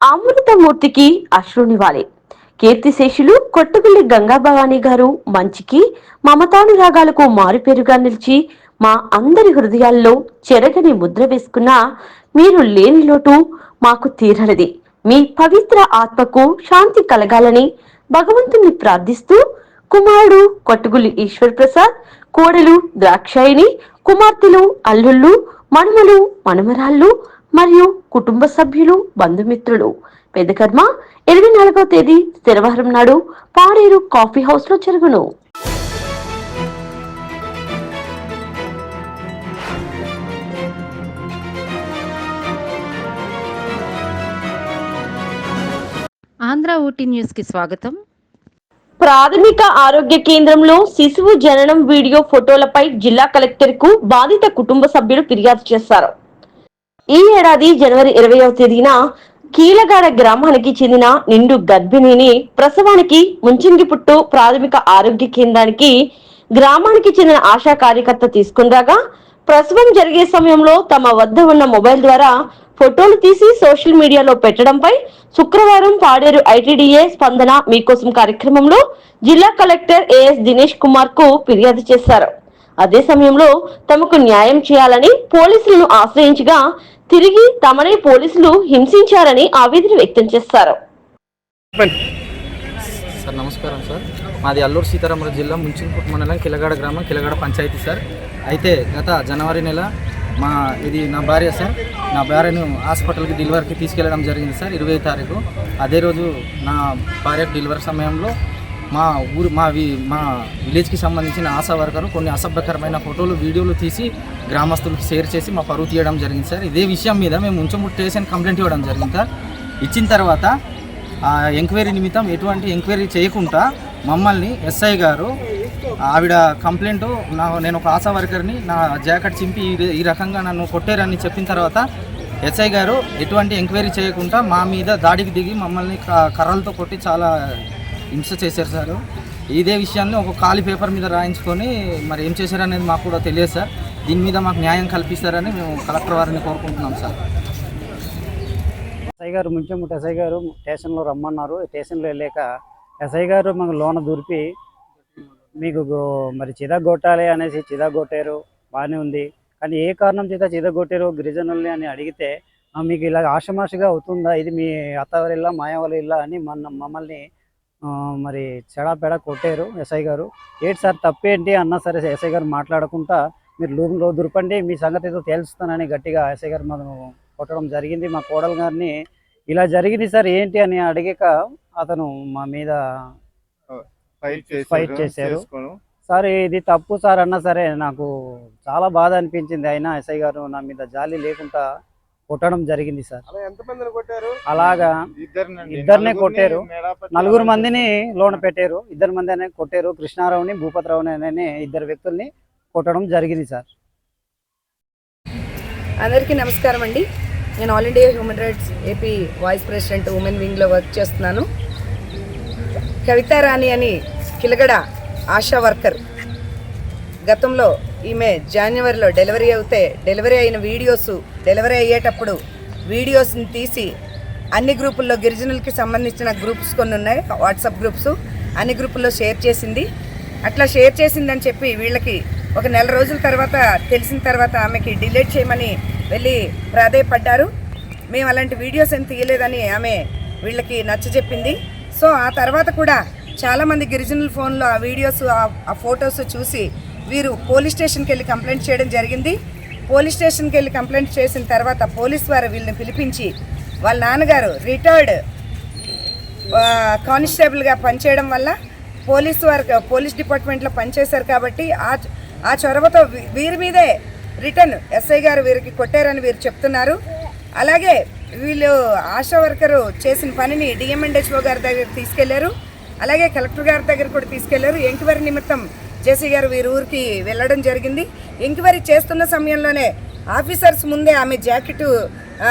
అమృతమూర్తికి అశ్రునివాలే కీర్తిశేషులు కొట్టుగుల్లి గంగాభవాని గారు మంచికి మమతానురాగాలకు మారుపేరుగా నిలిచి మా అందరి హృదయాల్లో చెరగని ముద్ర వేసుకున్న మీరు లేని లోటు మాకు తీరనిది. మీ పవిత్ర ఆత్మకు శాంతి కలగాలని భగవంతుని ప్రార్థిస్తూ కుమారుడు కొట్టుగుల్లి ఈశ్వర్ ప్రసాద్ కోడలు ద్రాక్షాయిని కుమార్తెలు అల్లుళ్ళు మనుమలు మనుమరాళ్ళు మరియు కుటుంబ సభ్యులు బంధుమిత్రులు. పెద్దకర్మ ఇరవై నాలుగవ తేదీ శనివారం నాడు పాడేరు కాఫీ హౌస్లో జరుగును. ఆంధ్ర ఊటీ న్యూస్కి స్వాగతం. ప్రాథమిక ఆరోగ్య కేంద్రంలో శిశువు జననం వీడియో ఫోటోలపై జిల్లా కలెక్టర్కు బాధిత కుటుంబ సభ్యులు ఫిర్యాదు చేశారు. ఈ ఏడాది జనవరి ఇరవైవ తేదీన కీలగాడ గ్రామానికి చెందిన నిండు గర్భిణిని ప్రసవానికి ముంచింగి పుట్టు ప్రాథమిక ఆరోగ్య కేంద్రానికి గ్రామానికి చెందిన ఆశా కార్యకర్త తీసుకుని రాగా ప్రసవం జరిగే సమయంలో తమ వద్ద ఉన్న మొబైల్ ద్వారా ఫోటోలు తీసి సోషల్ మీడియాలో పెట్టడంపై శుక్రవారం పాడేరు ఐటీడీఏ స్పందన మీకోసం కార్యక్రమంలో జిల్లా కలెక్టర్ ఏఎస్ దినేష్ కుమార్కు ఫిర్యాదు చేశారు. అదే సమయంలో తమకు న్యాయం చేయాలని పోలీసులను ఆశ్రయించగా తిరిగి తమనే పోలీసులు హింసించారని ఆవేదన వ్యక్తం చేశారు సార్ నమస్కారం సార్. మాది అల్లూరు సీతారామరాజు జిల్లా ముంచింపుట్ మండలం కిలగాడ గ్రామం కిలగాడ పంచాయతీ సార్. అయితే గత జనవరి నెల మా ఇది నా భార్య సార్. నా భార్యను హాస్పిటల్కి డెలివరీకి తీసుకెళ్ళడం జరిగింది సార్ ఇరవై తారీఖు. అదే రోజు నా భార్య డెలివరీ సమయంలో మా ఊరు మా వి మా విలేజ్కి సంబంధించిన ఆశా వర్కరు కొన్ని అసభ్యకరమైన ఫోటోలు వీడియోలు తీసి గ్రామస్తులకు షేర్ చేసి మా పరువు తీయడం జరిగింది సార్. ఇదే విషయం మీద మేము ఉంచముట్టు స్టేషన్ కంప్లైంట్ ఇవ్వడం జరిగింది సార్. ఇచ్చిన తర్వాత ఆ ఎంక్వైరీ నిమిత్తం ఎటువంటి ఎంక్వైరీ చేయకుండా మమ్మల్ని ఎస్ఐ గారు ఆవిడ కంప్లైంట్ నా నేను ఒక ఆశా వర్కర్ని నా జాకెట్ చింపి ఈ- ఈ రకంగా నన్ను కొట్టారని చెప్పిన తర్వాత ఎస్ఐ గారు ఎటువంటి ఎంక్వైరీ చేయకుండా మా మీద దాడికి దిగి మమ్మల్ని క- కర్రలతో కొట్టి చాలా హింస చేశారు సార్. ఇదే విషయాన్ని ఒక ఖాళీ పేపర్ మీద రాయించుకొని మరి ఏం చేశారనేది మాకు కూడా తెలియదు సార్. దీని మీద మాకు న్యాయం కల్పిస్తారని మేము కలెక్టర్ వారిని కోరుకుంటున్నాం సార్. ఎస్ఐ గారు ముంచెముట్టు ఎస్ఐ గారు స్టేషన్లో రమ్మన్నారు. స్టేషన్లో వెళ్ళాక ఎస్ఐ గారు మాకు లోన దూరిపి మీకు గో- మరి చిదగొట్టాలి అనేసి చిదగొట్టారు బాగానే ఉంది. కానీ ఏ కారణం చేత చిదగొట్టారు గిరిజనుల్ని అని అడిగితే మీకు ఇలా ఆషమాషగా అవుతుందా? ఇది మీ అత్తవారి ఇల్లా మాయవారి ఇల్లా అని మన మమ్మల్ని మరి చెడాపెడా కొట్టారు ఎస్ఐ గారు. ఏంటి సార్ తప్పేంటి? అన్నా సరే ఎస్ఐ గారు మాట్లాడకుండా మీరు లూమ్లో దురపండి మీ సంగతి ఏదో తేల్చుతానని గట్టిగా ఎస్ఐ గారు మనం కొట్టడం జరిగింది. మా కోడలు గారిని ఇలా జరిగింది సార్ ఏంటి అని అడిగాక అతను మా మీద ఫైట్ ఫైట్ చేశారు. సార్ ఇది తప్పు సార్ అన్నా సరే నాకు చాలా బాధ అనిపించింది. అయినా ఎస్ఐ గారు నా మీద జాలి లేకుండా కొట్టడం జరిగింది సార్. అలా ఎంతమందిని కొట్టారు? అలాగా. ఇద్దరినే కొట్టారు. నలుగురు మందిని లోన పెట్టారు. ఇద్దరు మంది అనే కొట్టారు. కృష్ణారావుని భూపతిరావుని అనే ఇద్దరు వ్యక్తుల్ని కొట్టడం జరిగింది సార్. అందరికీ నమస్కారం అండి. నేను all India human rights AP vice president women వింగ్లో work చేస్తున్నాను. కవితారాణి అని కిలగడ ఆశా వర్కర్ గతంలో ఈమె జనవరిలో డెలివరీ అవుతే డెలివరీ అయిన వీడియోస్ డెలివరీ అయ్యేటప్పుడు వీడియోస్ని తీసి అన్ని గ్రూపుల్లో గిరిజనులకి సంబంధించిన గ్రూప్స్ కొన్ని ఉన్నాయి వాట్సాప్ గ్రూప్స్. అన్ని గ్రూపుల్లో షేర్ చేసింది. అట్లా షేర్ చేసిందని చెప్పి వీళ్ళకి ఒక నెల రోజుల తర్వాత తెలిసిన తర్వాత ఆమెకి డిలీట్ చేయమని వెళ్ళి ప్రాధేయపడ్డారు. మేము అలాంటి వీడియోస్ ఏం తీయలేదని ఆమె వీళ్ళకి నచ్చజెప్పింది సో ఆ తర్వాత కూడా చాలామంది గిరిజనుల ఫోన్లో ఆ వీడియోస్ ఆ- ఆ ఫొటోస్ చూసి వీరు పోలీస్ స్టేషన్కి వెళ్ళి కంప్లైంట్ చేయడం జరిగింది. పోలీస్ స్టేషన్కి వెళ్ళి కంప్లైంట్ చేసిన తర్వాత పోలీస్ వారు వీళ్ళని పిలిపించి వాళ్ళ నాన్నగారు రిటైర్డ్ కానిస్టేబుల్గా పనిచేయడం వల్ల పోలీస్ వారు పోలీస్ డిపార్ట్మెంట్లో పనిచేశారు కాబట్టి ఆ ఆ చొరవతో వీరి మీదే రిటర్న్ ఎస్ఐ గారు వీరికి కొట్టారని వీరు చెప్తున్నారు. అలాగే వీళ్ళు ఆశా వర్కరు చేసిన పనిని డిఎంఎండ్హెచ్ఓ గారి దగ్గర తీసుకెళ్ళారు. అలాగే కలెక్టర్ గారి దగ్గర కూడా తీసుకెళ్ళారు. ఎంక్వైరీ నిమిత్తం జేసీ గారు వీరి ఊరికి వెళ్ళడం జరిగింది. ఎంక్వైరీ చేస్తున్న సమయంలోనే ఆఫీసర్స్ ముందే ఆమె జాకెట్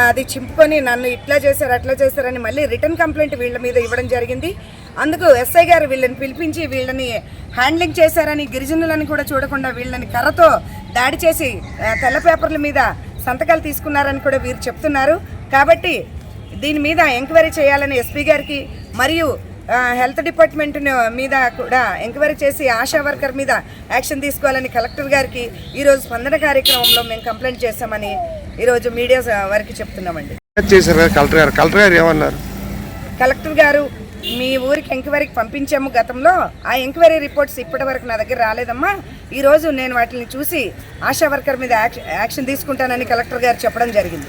అది చింపుకొని నన్ను ఇట్లా చేశారు అట్లా చేశారని మళ్ళీ రిటర్న్ కంప్లైంట్ వీళ్ళ మీద ఇవ్వడం జరిగింది. అందుకు ఎస్ఐ గారు వీళ్ళని పిలిపించి వీళ్ళని హ్యాండ్లింగ్ చేశారని గిరిజనులను కూడా చూడకుండా వీళ్ళని కర్రతో దాడి చేసి తెల్ల పేపర్ల మీద సంతకాలు తీసుకున్నారని కూడా వీరు చెప్తున్నారు. కాబట్టి దీని మీద ఎంక్వైరీ చేయాలని ఎస్పీ గారికి మరియు హెల్త్ డిపార్ట్మెంట్ మీద కూడా ఎంక్వైరీ చేసి ఆశా వర్కర్ మీద యాక్షన్ తీసుకోవాలని కలెక్టర్ గారికి ఈరోజు స్పందన కార్యక్రమంలో మేము కంప్లైంట్ చేశామని ఈరోజు మీడియా వారికి చెప్తున్నామండి. చేశారు కలెక్టర్ గారు? కలెక్టర్ గారు ఏమన్నారు? కలెక్టర్ గారు మీ ఊరికి ఎంక్వైరీకి పంపించాము గతంలో. ఆ ఎంక్వైరీ రిపోర్ట్స్ ఇప్పటి వరకు నా దగ్గర రాలేదమ్మా. ఈరోజు నేను వాటిని చూసి ఆశా వర్కర్ మీద యాక్ష- యాక్షన్ తీసుకుంటానని కలెక్టర్ గారు చెప్పడం జరిగింది.